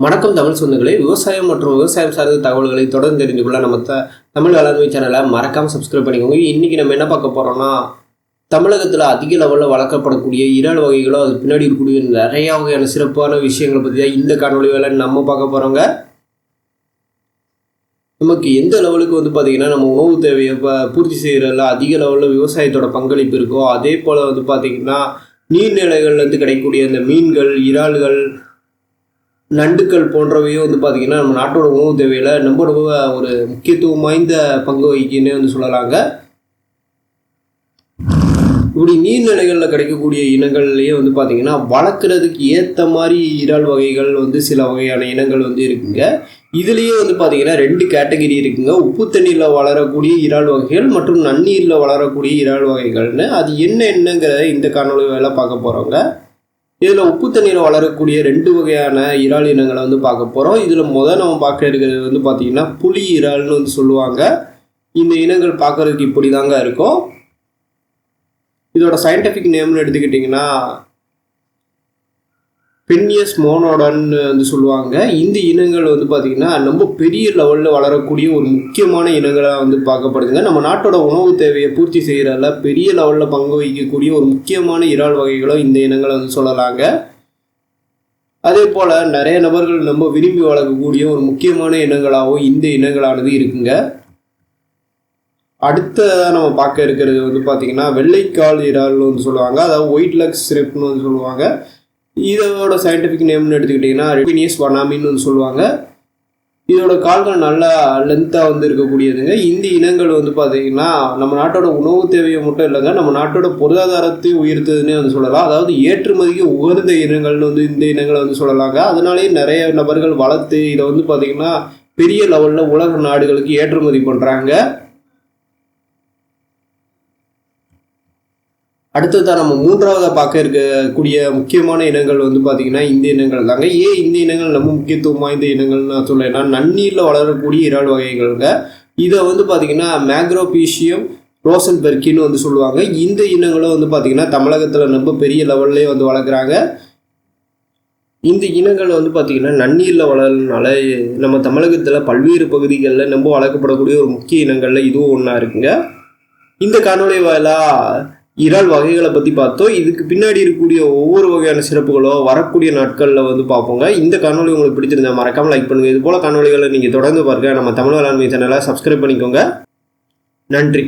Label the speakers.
Speaker 1: வணக்கம் தமிழ் சொந்தங்களே விவசாயம் மற்றும் விவசாயம் சார்ந்த தகவல்களை தொடர்ந்து தெரிந்து கொள்ள நம்ம த தமிழ் வேளாண்மை சேனலை மறக்காமல் சப்ஸ்கிரைப் பண்ணிக்கோங்க. இன்றைக்கி நம்ம என்ன பார்க்க போகிறோம்னா தமிழகத்தில் அதிக லெவலில் வளர்க்கப்படக்கூடிய இறால் வகைகளோ அது பின்னாடி இருக்கக்கூடிய நிறையா வகையான சிறப்பான விஷயங்களை பற்றி தான் இந்த காணொலி வேலை நம்ம பார்க்க போகிறோங்க நமக்கு எந்த லெவலுக்கு வந்து பார்த்திங்கன்னா நம்ம உணவு தேவையை இப்போ பூர்த்தி செய்கிறதில் அதிக லெவலில் விவசாயத்தோட பங்களிப்பு இருக்கோ அதே போல் வந்து பார்த்திங்கன்னா நீர்நிலைகள்லேருந்து கிடைக்கக்கூடிய அந்த மீன்கள் இறால்கள் நண்டுக்கள் போன்றவையும் வந்து பார்த்திங்கன்னா நம்ம நாட்டோட உணவு தேவையில் ரொம்ப ரொம்ப ஒரு முக்கியத்துவம் வாய்ந்த பங்கு வகிக்குன்னு வந்து சொல்லலாங்க. இப்படி நீர்நிலைகளில் கிடைக்கக்கூடிய இனங்கள்லேயே வந்து பார்த்திங்கன்னா வளர்க்குறதுக்கு ஏற்ற மாதிரி இறால் வகைகள் வந்து சில வகையான இனங்கள் வந்து இருக்குங்க. இதுலேயே வந்து பார்த்திங்கன்னா ரெண்டு கேட்டகரி இருக்குங்க. உப்பு தண்ணீரில் வளரக்கூடிய இறால் வகைகள் மற்றும் நன்னீரில் வளரக்கூடிய இறால் வகைகள்னு. அது என்ன என்னங்கிறத இந்த காணொலி வேலை பார்க்க போகிறோங்க இதில் உப்பு தண்ணீர் வளரக்கூடிய ரெண்டு வகையான இறால் இனங்களை வந்து பார்க்க போகிறோம் இதில் முதல் நம்ம பார்க்க இருக்கிறது வந்து பார்த்திங்கன்னா புலி இறால்னு வந்து சொல்லுவாங்க. இந்த இனங்கள் பார்க்குறதுக்கு இப்படி தாங்க இருக்கும். இதோட சயின்டிஃபிக் நேம்னு எடுத்துக்கிட்டிங்கன்னா பென்னியஸ் மோனோடன்னு வந்து சொல்லுவாங்க. இந்த இனங்கள் வந்து பார்த்திங்கன்னா ரொம்ப பெரிய லெவலில் வளரக்கூடிய ஒரு முக்கியமான இனங்களாக வந்து பார்க்கப்படுதுங்க. நம்ம நாட்டோட உணவு தேவையை பூர்த்தி செய்கிறதில் பெரிய லெவலில் பங்கு வகிக்கக்கூடிய ஒரு முக்கியமான இறால் வகைகளும் இந்த இனங்களை வந்து சொல்லலாங்க. அதே போல் நிறைய நபர்கள் ரொம்ப விரும்பி வளர்க்கக்கூடிய ஒரு முக்கியமான இனங்களாகவும் இந்த இனங்களானது இருக்குங்க. அடுத்ததாக நம்ம பார்க்க இருக்கிறது வந்து பார்த்திங்கன்னா வெள்ளைக்கால் இறால்னு வந்து சொல்லுவாங்க. அதாவது ஒயிட் லக் ஸ்ரிப்னு வந்து சொல்லுவாங்க. இதோட சயின்டிஃபிக் நேம்னு எடுத்துக்கிட்டிங்கன்னா ரெபினியஸ் வனாமின்னு வந்து சொல்லுவாங்க. இதோட கால்கள் நல்லா லென்த்தாக வந்து இருக்கக்கூடியதுங்க. இந்த இனங்கள் வந்து பார்த்திங்கன்னா நம்ம நாட்டோட உணவு தேவையை மட்டும் இல்லைங்க நம்ம நாட்டோட பொருளாதாரத்தை உயர்த்ததுன்னே வந்து சொல்லலாம். அதாவது ஏற்றுமதிக்கு உகந்த இனங்கள்னு வந்து இந்த இனங்களை வந்து சொல்லலாங்க. அதனாலேயே நிறைய நபர்கள் வளர்த்து இதை வந்து பார்த்திங்கன்னா பெரிய லெவலில் உலக நாடுகளுக்கு ஏற்றுமதி பண்ணுறாங்க அடுத்ததாக நம்ம மூன்றாவதாக பார்க்க இருக்கக்கூடிய முக்கியமான இனங்கள் வந்து பார்த்திங்கன்னா இந்த இனங்கள் தாங்க. ஏன் இந்த இனங்கள் நம்ம முக்கியத்துவம் வாய்ந்த இனங்கள்னு நான் சொல்லேன்னா நன்னீரில் வளரக்கூடிய இறால் வகைகள்ங்க. இதை வந்து பார்த்திங்கன்னா மேக்ரோபீஷியம் ரோசன் பெர்கின்னு வந்து சொல்லுவாங்க. இந்த இனங்களும் வந்து பார்த்திங்கன்னா தமிழகத்தில் ரொம்ப பெரிய லெவல்லே வந்து வளர்க்குறாங்க. இந்த இனங்கள் வந்து பார்த்திங்கன்னா நன்னீரில் வளர்றதுனால நம்ம தமிழகத்தில் பல்வேறு பகுதிகளில் ரொம்ப வளர்க்கப்படக்கூடிய ஒரு முக்கிய இனங்களில் இதுவும் ஒன்றா இருக்குங்க. இந்த காணொலி வாயிலாக இறால் வகைகளை பற்றி பார்த்தோம். இதுக்கு பின்னாடி இருக்கக்கூடிய ஒவ்வொரு வகையான சிறப்புகளோ வரக்கூடிய நாட்களில் வந்து பார்ப்போங்க. இந்த காணொலி உங்களுக்கு பிடிச்சிருந்தா மறக்காமல் லைக் பண்ணுங்கள் இது போல் காணொலிகளை நீங்கள் தொடர்ந்து பாருங்கள் நம்ம தமிழ் வேளாண்மை சேனலை சப்ஸ்கிரைப் பண்ணிக்கோங்க. நன்றி.